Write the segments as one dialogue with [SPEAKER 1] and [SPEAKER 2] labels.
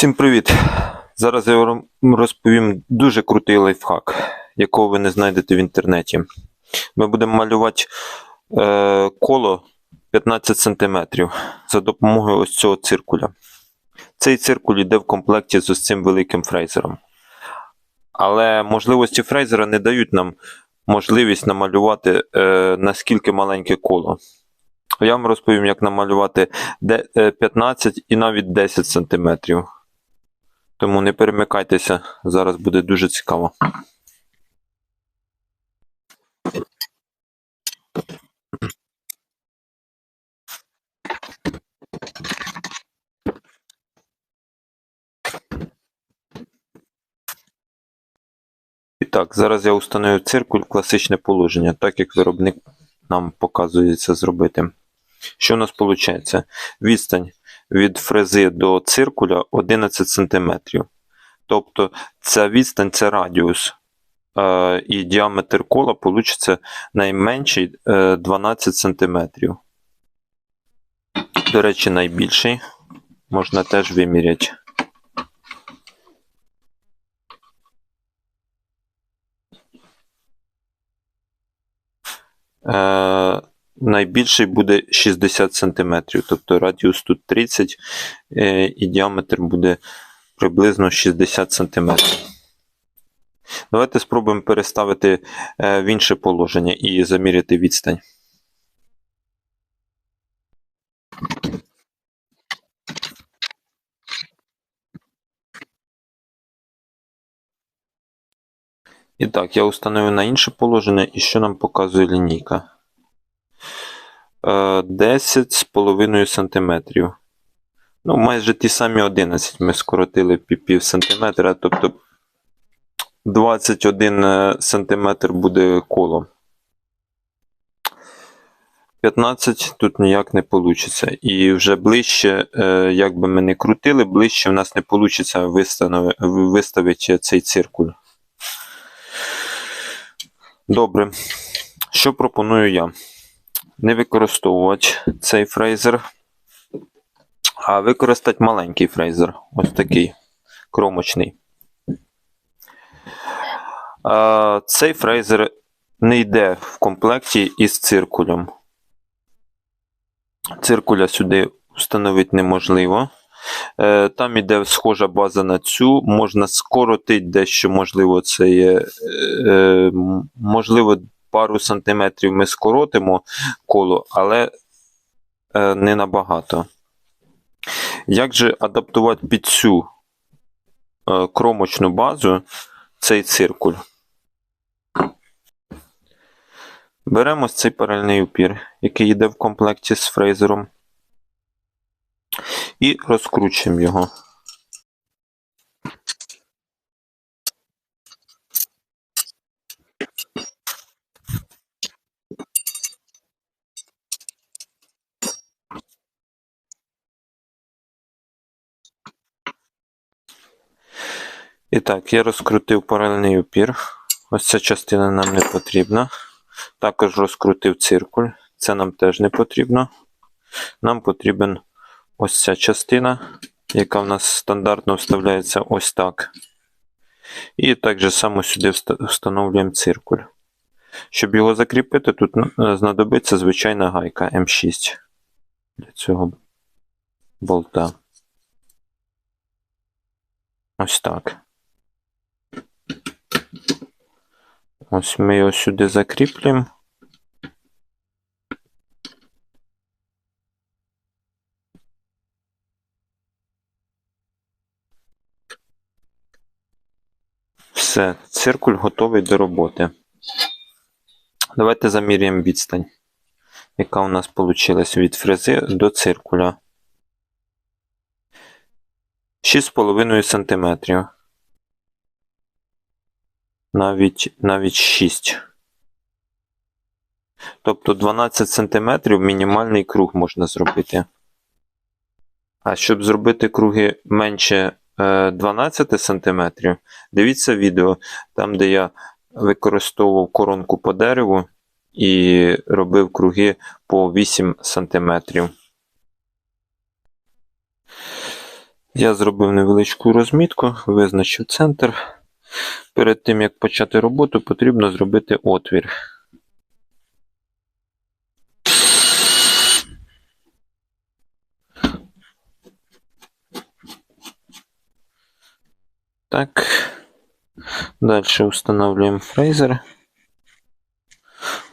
[SPEAKER 1] Всім привіт! Зараз я вам розповім дуже крутий лайфхак, якого ви не знайдете в інтернеті. Ми будемо малювати е, коло 15 см за допомогою ось цього циркуля. Цей циркуль йде в комплекті з ось цим великим фрезером. Але можливості фрезера не дають нам можливість намалювати е, наскільки маленьке коло. Я вам розповім, як намалювати е, 15 і навіть 10 см. Тому не перемикайтеся, зараз буде дуже цікаво. І так, зараз я установлю циркуль класичне положення, так як виробник нам показує це зробити. Що у нас виходить? Відстань від фрези до циркуля 11 см. Тобто ця відстань це радіус. Е, і діаметр кола вийде найменший е, 12 см. До речі, найбільший. Можна теж виміряти. Найбільший буде 60 см, тобто радіус тут 30 е, і діаметр буде приблизно 60 см. Давайте спробуємо переставити е, в інше положення і заміряти відстань. І так, я установив на інше положення, і що нам показує лінійка? Е, 10,5 см. Ну, майже ті самі 11 ми скоротили пів сантиметра, тобто 21 е, сантиметр буде коло. 15 тут ніяк не вийде. І вже ближче, е, як би ми не крутили, ближче в нас не вийде виставити цей циркуль. Добре. Що пропоную я? Не використовувати цей фрезер, а використати маленький фрезер. Ось такий кромочний. Цей фрезер не йде в комплекті із циркулем. Циркуля сюди встановити неможливо. Е, Там іде схожа база на цю, можна скоротити дещо, можливо, це є. е, Можливо, пару сантиметрів ми скоротимо коло, але е, не набагато. Як же адаптувати під цю е, кромочну базу цей циркуль? Беремо цей паральний упір, який йде в комплекті з фрезером, і розкручуємо його. І так, я розкрутив паралельний упір. Ось ця частина нам не потрібна. Також розкрутив циркуль. Це нам теж не потрібно. Нам потрібен ось ця частина, яка в нас стандартно вставляється ось так. І так же само сюди встановлюємо циркуль. Щоб його закріпити, тут знадобиться звичайна гайка М6 для цього болта. Ось так. Ось ми його сюди закріплюємо. Все, циркуль готовий до роботи. Давайте заміряємо відстань, яка у нас вийшла від фрези до циркуля. 6,5 см. Навіть, навіть 6. Тобто 12 см мінімальний круг можна зробити. А щоб зробити круги менше е, 12 см, дивіться відео, там, де я використовував коронку по дереву і робив круги по 8 см. Я зробив невеличку розмітку, визначив центр. Перед тим як почати роботу, потрібно зробити отвір. Так. Далі встановлюємо фрезер.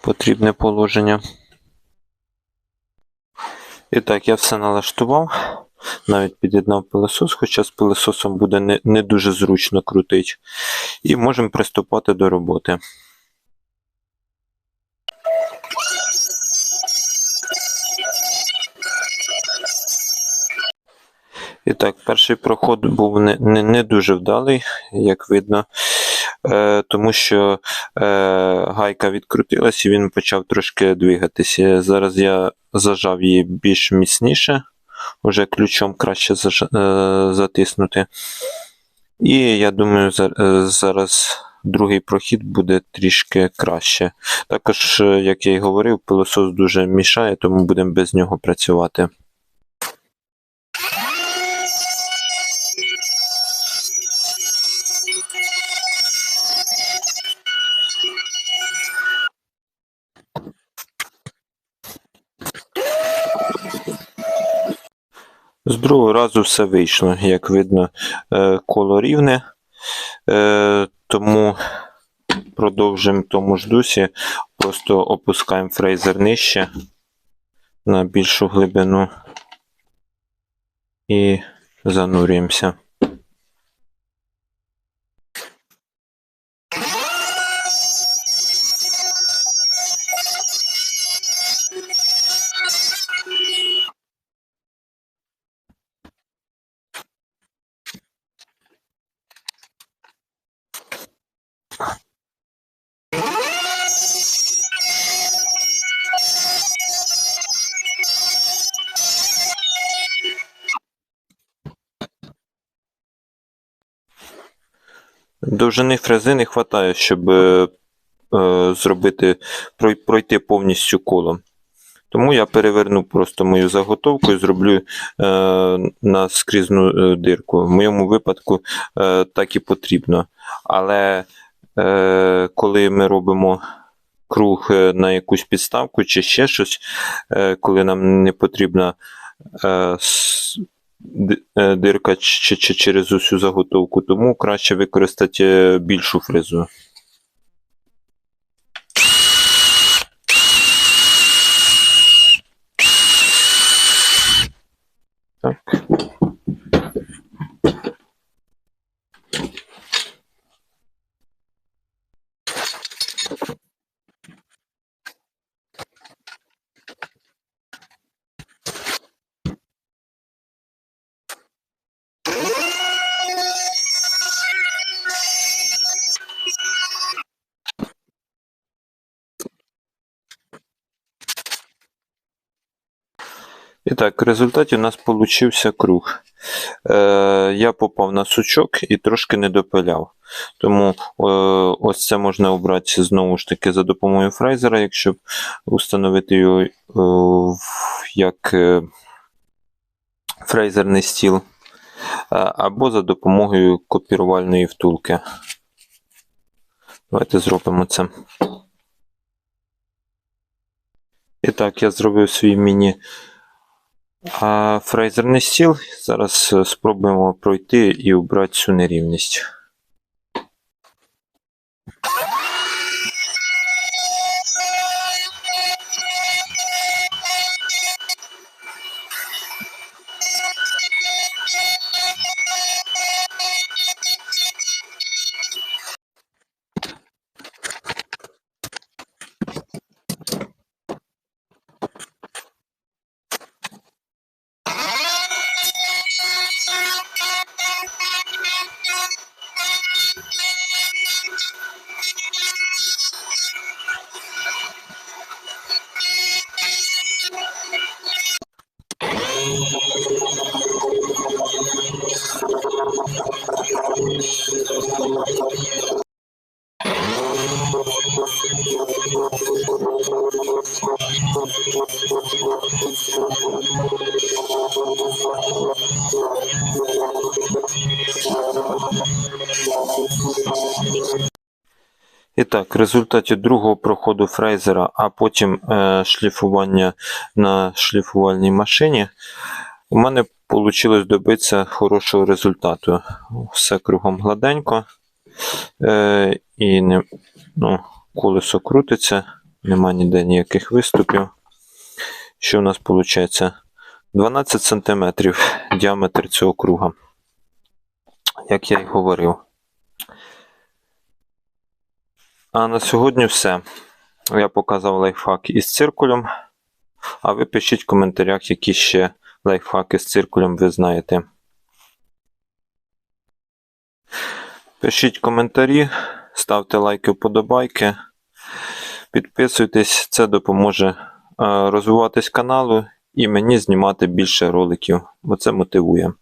[SPEAKER 1] Потрібне положення. І так, я все налаштував. Навіть під'єднав пилосос, хоча з пилососом буде не, не дуже зручно крутити. І можемо приступати до роботи. І так, перший проход був не, не, не дуже вдалий, як видно, е, тому що е, гайка відкрутилась і він почав трошки двигатися. Зараз я зажав її більш міцніше, вже ключом краще е, затиснути. І я думаю, е, зараз другий прохід буде трішки краще. Також, е, як я і говорив, пилосос дуже мішає, тому будемо без нього працювати. З другого разу все вийшло. Як видно, е, коло рівне, Е, тому продовжимо в тому ж дусі. Просто опускаємо фрезер нижче на більшу глибину і занурюємося. Довжини фрези не вистачає, щоб е, е, зробити, пройти повністю коло. Тому я переверну просто мою заготовку і зроблю е, на скрізну е, дирку. В моєму випадку е, так і потрібно. Але е, коли ми робимо круг е, на якусь підставку чи ще щось, е, коли нам не потрібна е, дирка чи, чи через усю заготовку, тому краще використати е, більшу фрезу. Так. І так, в результаті у нас получився круг. Е, я попав на сучок і трошки не допиляв. Тому е, ось це можна обрати знову ж таки за допомогою фрезера, якщо встановити його е, як е, фрезерний стіл, або за допомогою копірувальної втулки. Давайте зробимо це. І так, я зробив свій міні а фрезерний стіл. Зараз е, спробуємо пройти і убрати цю нерівність. І так, в результаті другого проходу фрезера, а потім е, шліфування на шліфувальній машині, у мене вийшло добитися хорошого результату. Все кругом гладенько. Е, і не, ну, колесо крутиться, нема ніде ніяких виступів. Що у нас виходить? 12 см діаметр цього круга. Як я й говорив. А на сьогодні все. Я показав лайфхак із циркулем. А ви пишіть в коментарях, які ще лайфхаки з циркулем ви знаєте. Пишіть коментарі, ставте лайки, вподобайки, підписуйтесь, це допоможе е, розвиватись каналу і мені знімати більше роликів, бо це мотивує.